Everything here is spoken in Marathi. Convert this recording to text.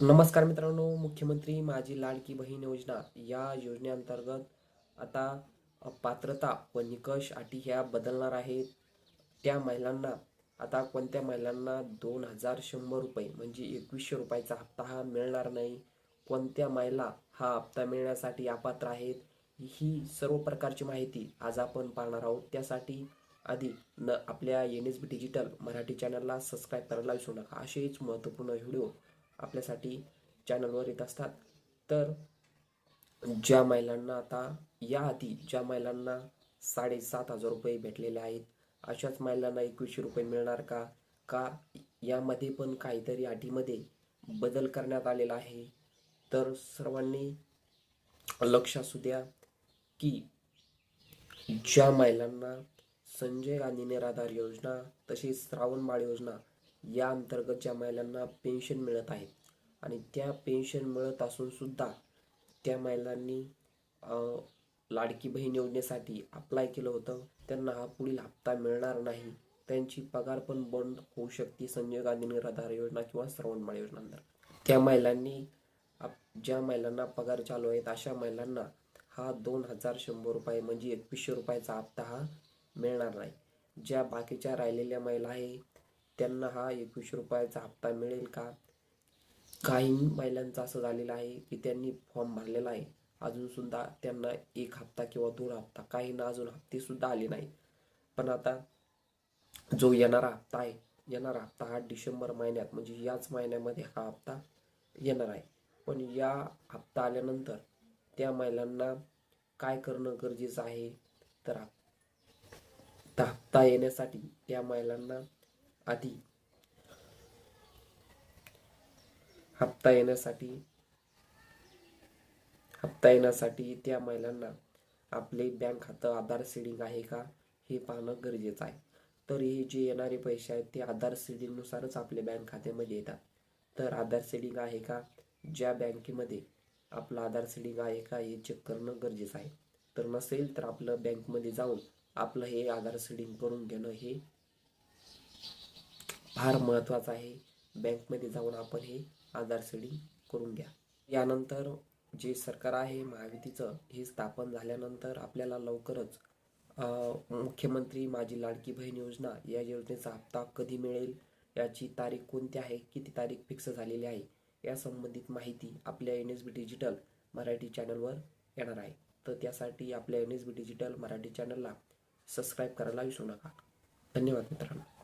नमस्कार मित्रांनो मुख्यमंत्री माझी लाडकी बहीण योजना या योजनेअंतर्गत आता पात्रता व निकष अटी ह्या बदलणार आहेत. त्या महिलांना आता कोणत्या महिलांना दोन हजार शंभर रुपये म्हणजे एकवीसशे रुपयाचा हप्ता हा मिळणार नाही कोणत्या महिला हा हप्ता मिळण्यासाठी अपात्र आहेत ही सर्व प्रकारची माहिती आज आपण पाहणार आहोत. त्यासाठी आधी न आपल्या N S B digital Marathi चॅनलला सबस्क्राईब करायला विसरू नका. असेच महत्त्वपूर्ण व्हिडिओ आपल्यासाठी चॅनलवर येत असतात. तर ज्या महिलांना आता याआधी ज्या महिलांना साडेसात हजार रुपये भेटलेले आहेत अशाच महिलांना एकवीसशे रुपये मिळणार का? का यामध्ये पण काहीतरी अटीमध्ये बदल करण्यात आलेला आहे? तर सर्वांनी लक्ष असू द्या की ज्या महिलांना संजय गांधी निराधार योजना तसेच श्रावण बाळ योजना या अंतर्गत ज्या महिलांना पेन्शन मिळत आहे. आणि त्या पेन्शन मिळत असून सुद्धा त्या महिलांनी लाडकी बहीण योजनेसाठी अप्लाय केलं होतं. त्यांना हा पुढील हप्ता मिळणार नाही. त्यांची पगार पण बंद होऊ शकते. संजय गांधी निराधार योजना किंवा श्रवणबाळ योजनांतर त्या महिलांनी आप- ज्या महिलांना पगार चालू आहेत अशा महिलांना हा दोन हजार शंभर रुपये म्हणजे एकवीसशे रुपयाचा हप्ता हा मिळणार नाही. ज्या बाकीच्या राहिलेल्या महिला आहे त्यांना हा एकवीसशे रुपयाचा हप्ता मिळेल का? काही महिलांचं असं झालेलं आहे की त्यांनी फॉर्म भरलेला आहे. अजून सुद्धा त्यांना एक हप्ता किंवा दोन हप्ता काहींना अजून हप्ते सुद्धा आले नाही पण आता जो येणारा हप्ता आहे येणारा हप्ता हा डिसेंबर महिन्यात म्हणजे याच महिन्यामध्ये हा हप्ता येणार आहे. पण या हप्ता आल्यानंतर त्या महिलांना काय करणं गरजेचं आहे? तर हप्ता येण्यासाठी त्या महिलांना आधी. हप्ता येण्यासाठी हप्ता येण्यासाठी त्या महिलांना आपले बँक खातं आधार सीडिंग आहे का हे पाहणं गरजेचं आहे. तर हे जे येणारे पैसे आहेत ते आधार सीडिंगनुसारच आपले बँक खात्यामध्ये येतात. तर आधार सीडिंग आहे का ज्या बँकेमध्ये आपलं आधार सीडिंग आहे का हे चेक करणं गरजेचं आहे. तर नसेल तर आपलं बँकमध्ये जाऊन आपलं हे आधार सीडिंग करून घेणं हे फार महत्त्वाचं आहे. बँकमध्ये जाऊन आपण हे आधार सीडिंग करून घ्या. यानंतर जे सरकार आहे महायुतीचं हे स्थापन झाल्यानंतर आपल्याला लवकरच मुख्यमंत्री माझी लाडकी बहीण योजना या योजनेचा हप्ता कधी मिळेल याची तारीख कोणती आहे किती तारीख फिक्स झालेली आहे या संबंधित माहिती आपल्या N S B digital Marathi चॅनलवर येणार आहे. तर त्यासाठी आपल्या N S B digital Marathi चॅनलला सबस्क्राईब करायला विसरू नका. धन्यवाद मित्रांनो.